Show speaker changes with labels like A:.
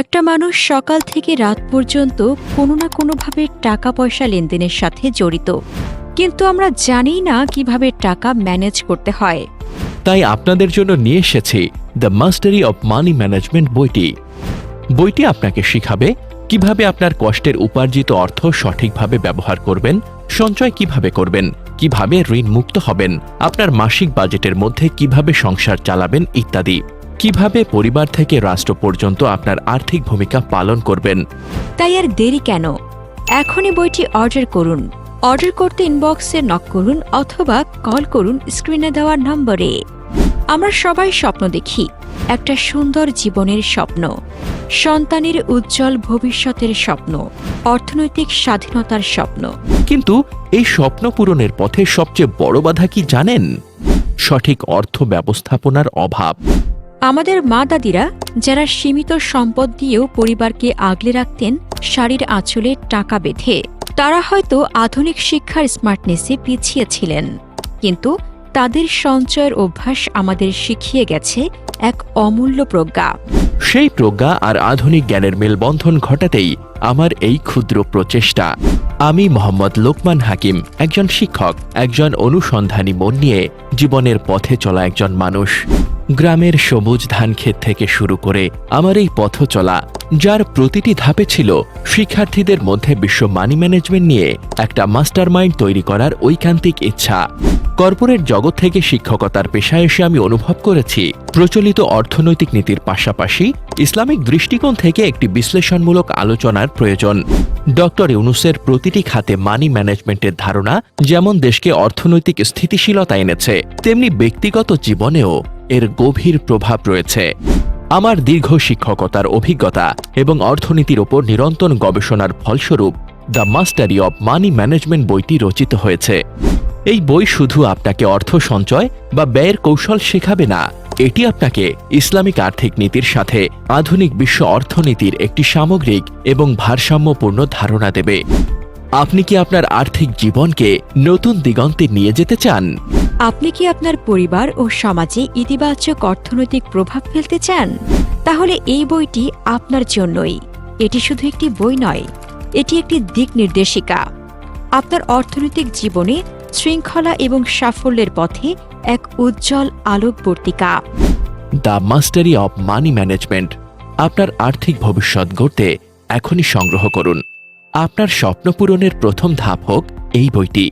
A: একটা মানুষ সকাল থেকে রাত পর্যন্ত কোনো না কোনোভাবে টাকা পয়সা লেনদেনের সাথে জড়িত। কিন্তু আমরা জানি না কীভাবে টাকা ম্যানেজ করতে হয়।
B: তাই আপনাদের জন্য নিয়ে এসেছি the mastery of money management বইটি। বইটি আপনাকে শিখাবে কীভাবে আপনার কষ্টের উপার্জিত অর্থ সঠিকভাবে ব্যবহার করবেন, সঞ্চয় কীভাবে করবেন, কীভাবে ঋণ মুক্ত হবেন, আপনার মাসিক বাজেটের মধ্যে কীভাবে সংসার চালাবেন ইত্যাদি। কীভাবে পরিবার থেকে রাষ্ট্র পর্যন্ত আপনার আর্থিক ভূমিকা পালন করবেন?
A: তাই আর দেরি কেন? এখনই বইটি অর্ডার করুন। অর্ডার করতে ইনবক্সে নক করুন অথবা কল করুন স্ক্রিনে দেওয়া নম্বরে। আমরা সবাই স্বপ্ন দেখি একটা সুন্দর জীবনের স্বপ্ন। সন্তানের উজ্জ্বল ভবিষ্যতের স্বপ্ন অর্থনৈতিক স্বাধীনতার স্বপ্ন।
B: কিন্তু এই স্বপ্ন পূরণের পথে সবচেয়ে বড় বাধা কি জানেন? সঠিক অর্থ ব্যবস্থাপনার অভাব।
A: আমাদের মা দাদিরা যারা সীমিত সম্পদ দিয়েও পরিবারকে আগলে রাখতেন, শাড়ির আঁচলে টাকা বেঁধে, তারা হয়তো আধুনিক শিক্ষার স্মার্টনেসে পিছিয়ে ছিলেন। কিন্তু তাদের সঞ্চয়ের অভ্যাস আমাদের শিখিয়ে গেছে এক অমূল্য প্রজ্ঞা।
B: সেই প্রজ্ঞা আর আধুনিক জ্ঞানের মেলবন্ধন ঘটাতেই আমার এই ক্ষুদ্র প্রচেষ্টা। আমি মোহাম্মদ লোকমান হাকিম, একজন শিক্ষক, একজন অনুসন্ধানী মন নিয়ে জীবনের পথে চলা একজন মানুষ। গ্রামের সবুজ ধান ক্ষেত থেকে শুরু করে আমার এই পথ চলা, যার প্রতিটি ধাপে ছিল শিক্ষার্থীদের মধ্যে বিশ্ব মানি ম্যানেজমেন্ট নিয়ে একটা মাস্টারমাইন্ড তৈরি করার ঐকান্তিক ইচ্ছা। কর্পোরেট জগৎ থেকে শিক্ষকতার পেশায় এসে আমি অনুভব করেছি, প্রচলিত অর্থনৈতিক নীতির পাশাপাশি ইসলামিক দৃষ্টিকোণ থেকে একটি বিশ্লেষণমূলক আলোচনার প্রয়োজন। ডক্টর ইউনুসের প্রতিটি খাতে মানি ম্যানেজমেন্টের ধারণা যেমন দেশকে অর্থনৈতিক স্থিতিশীলতা এনেছে, তেমনি ব্যক্তিগত জীবনেও এর গভীর প্রভাব রয়েছে। আমার দীর্ঘ শিক্ষকতার অভিজ্ঞতা এবং অর্থনীতির ওপর নিরন্তর গবেষণার ফলস্বরূপ the mastery of money management বইটি রচিত হয়েছে। এই বই শুধু আপনাকে অর্থ সঞ্চয় বা ব্যয়ের কৌশল শেখাবে না, এটি আপনাকে ইসলামিক আর্থিক নীতির সাথে আধুনিক বিশ্ব অর্থনীতির একটি সামগ্রিক এবং ভারসাম্যপূর্ণ ধারণা দেবে। আপনি কি আপনার আর্থিক জীবনকে নতুন দিগন্তে নিয়ে যেতে চান?
A: আপনি কি আপনার পরিবার ও সমাজে ইতিবাচক অর্থনৈতিক প্রভাব ফেলতে চান? তাহলে এই বইটি আপনার জন্যই। এটি শুধু একটি বই নয়, এটি একটি দিক নির্দেশিকা। আপনার অর্থনৈতিক জীবনে শৃঙ্খলা এবং সাফল্যের পথে এক উজ্জ্বল আলোকবর্তিকা।
B: The mastery of money management. আপনার আর্থিক ভবিষ্যৎ গড়তে এখনই সংগ্রহ করুন। আপনার স্বপ্ন পূরণের প্রথম ধাপ হোক এই বইটি।